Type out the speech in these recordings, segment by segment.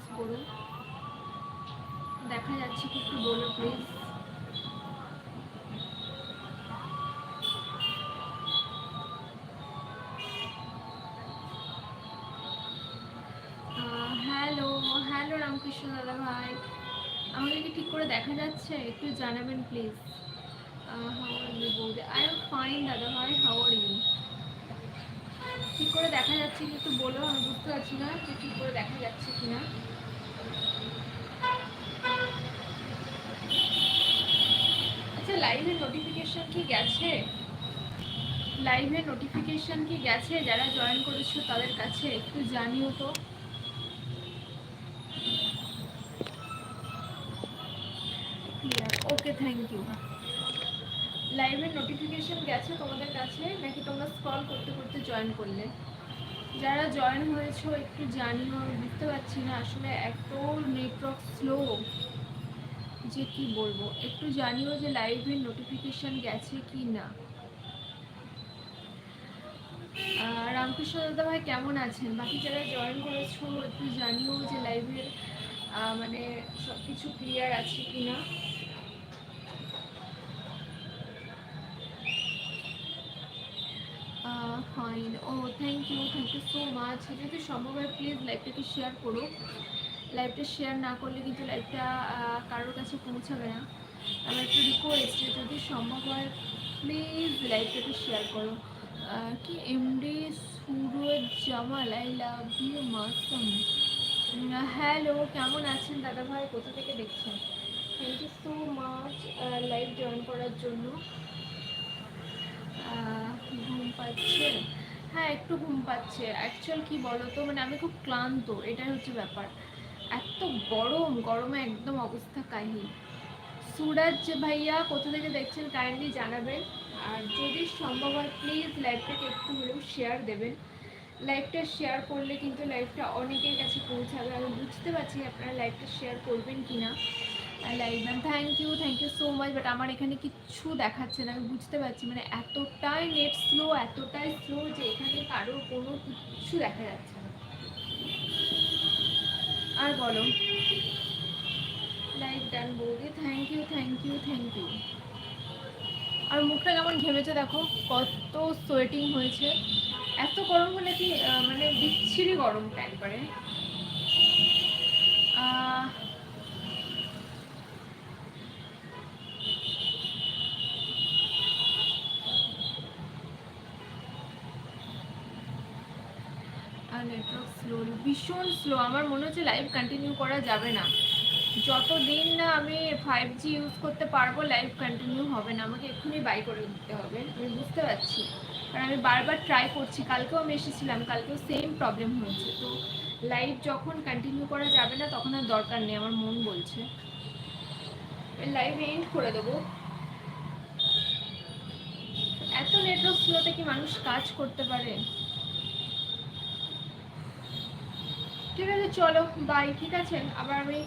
একটু রেসপন্স করো দেখা যাচ্ছে কি একটু বলো প্লিজ হ্যালো হ্যালো রামকৃষ্ণ দাদা ভাই। আমাকে কি ঠিক করে দেখা যাচ্ছে? একটু জানাবেন প্লিজ হাউ আর ইউ বৌদি? আই এম ফাইন দাদা ভাই হাউ আর ইউ ঠিক করে দেখা যাচ্ছে কি একটু বলো, আমি বুঝতে পারছি না যে ঠিক করে দেখা যাচ্ছে কিনা আচ্ছা লাইভের নোটিফিকেশন কি গেছে? লাইভের নোটিফিকেশন কি গেছে? যারা জয়েন করেছ তাদের কাছে একটু জানিও তো। ওকে থ্যাংক ইউ লাইভের নোটিফিকেশন গেছে তোমাদের কাছে? নাকি তোমরা স্ক্রল করতে করতে জয়েন করলে? যারা জয়েন হয়েছো, একটু জানিও বুঝতে পারছি না। আসলে এত নেটওয়ার্ক স্লো যে কি বলব? একটু জানিও যে লাইভের নোটিফিকেশন গেছে কি না। রামকৃষ্ণ দাদা ভাই, কেমন আছেন? বাকি যারা জয়েন করেছ, একটু জানিও যে লাইভের মানে সব কিছু ক্লিয়ার আছে কি না? Fine O thank you thank you so much যদি সম্ভব হয় প্লিজ লাইভটাকে শেয়ার করো। লাইভটা শেয়ার না করলে কিন্তু লাইভটা কারোর কাছে পৌঁছাবে না। আমার একটা রিকোয়েস্ট যদি সম্ভব হয় প্লিজ লাইভটাকে শেয়ার করো। কি MD Suraj Jamal I love you মাসম। Hello কেমন আছেন দাদা ভাই? কোথা থেকে দেখছেন? Thank you so much live join করার জন্য। ঘুম পাচ্ছে। হ্যাঁ একটু ঘুম পাচ্ছে। অ্যাকচুয়াল কি বলো তো মানে আমি খুব ক্লান্ত, এটাই হচ্ছে ব্যাপার। এত গরম, গরমে একদম অবস্থা কাহিল সুরাজ ভাইয়া কোথা থেকে দেখছেন কাইন্ডলি জানাবেন। আর যদি সম্ভব হয় প্লিজ লাইভটাকে একটু হলেও শেয়ার দেবেন। লাইভটা শেয়ার করলে কিন্তু লাইভটা অনেকের কাছে পৌঁছাবে। আমি বুঝতে পারছি আপনারা লাইভটা শেয়ার করবেন কি না। Live ma'am thank you thank you so much but আমার এখানে কিচ্ছু দেখাচ্ছে না। আমি বুঝতে পারছি মানে এতটাই নেট স্লো এতটাই স্লো যে এখানে কারোর কোনো কিচ্ছু দেখা যাচ্ছে না। আর বলো। লাইক ডান বৌদি। Thank you thank you thank you আর মুখটা কেমন ঘেমেছে দেখো। কত সোয়েটিং হয়েছে। এত গরম হলে কি মানে বিচ্ছিরি গরমটা একবারে নেটওয়ার্ক স্লো ভীষণ স্লো আমার মনে হচ্ছে লাইভ কন্টিনিউ করা যাবে না। যতদিন না আমি ফাইভ জি ইউজ করতে পারব লাইভ কন্টিনিউ হবে না। আমাকে এক্ষুনি বাই করে দিতে হবে। আমি বুঝতে পারছি। কারণ আমি বারবার ট্রাই করছি, কালকেও আমি এসেছিলাম, কালকেও সেম প্রবলেম হয়েছে। তো লাইভ যখন কন্টিনিউ করা যাবে না, তখন আর দরকার নেই, আমার মন বলছে। লাইভ এন্ড করে দেবো। এত নেটওয়ার্ক স্লোতে কি মানুষ কাজ করতে পারে? ঠিক আছে, চলো বাই ঠিক আছে? আবার আমি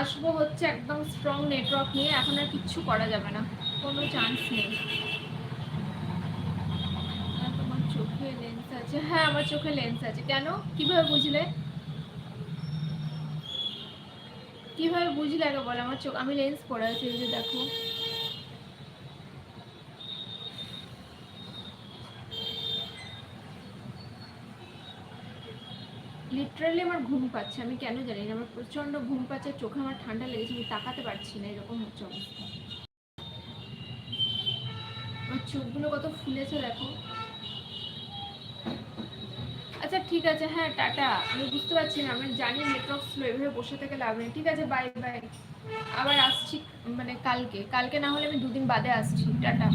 আসব হচ্ছে একদম স্ট্রং নেটওয়ার্ক নিয়ে, এখন আর কিচ্ছু করা যাবে না। কোনো চান্স নেই আর তোমার চোখে লেন্স আছে। হ্যাঁ আমার চোখে লেন্স আছে। কেন? কীভাবে বুঝলে? কীভাবে বুঝলে আগে বলো আমার চোখ? আমি লেন্স পরে আছি দেখো। লিটারালি আমার ঘুম পাচ্ছে, আমি কেন জানি না। আমার প্রচণ্ড ঘুম পাচ্ছে, চোখে আমার ঠান্ডা লেগেছে, আমি তাকাতে পারছি না, এরকম হচ্ছে অবস্থা। আমার চোখগুলো কত ফুলেছে, দেখো। আচ্ছা ঠিক আছে। হ্যাঁ টাটা। আমি বুঝতে পারছি না। আমি জানি নেটওয়ার্ক স্লো এভাবে বসে থেকে লাভ নেই। ঠিক আছে বাই বাই আবার আসছি মানে কালকে। কালকে না হলে আমি দুদিন বাদে আসছি। টাটা।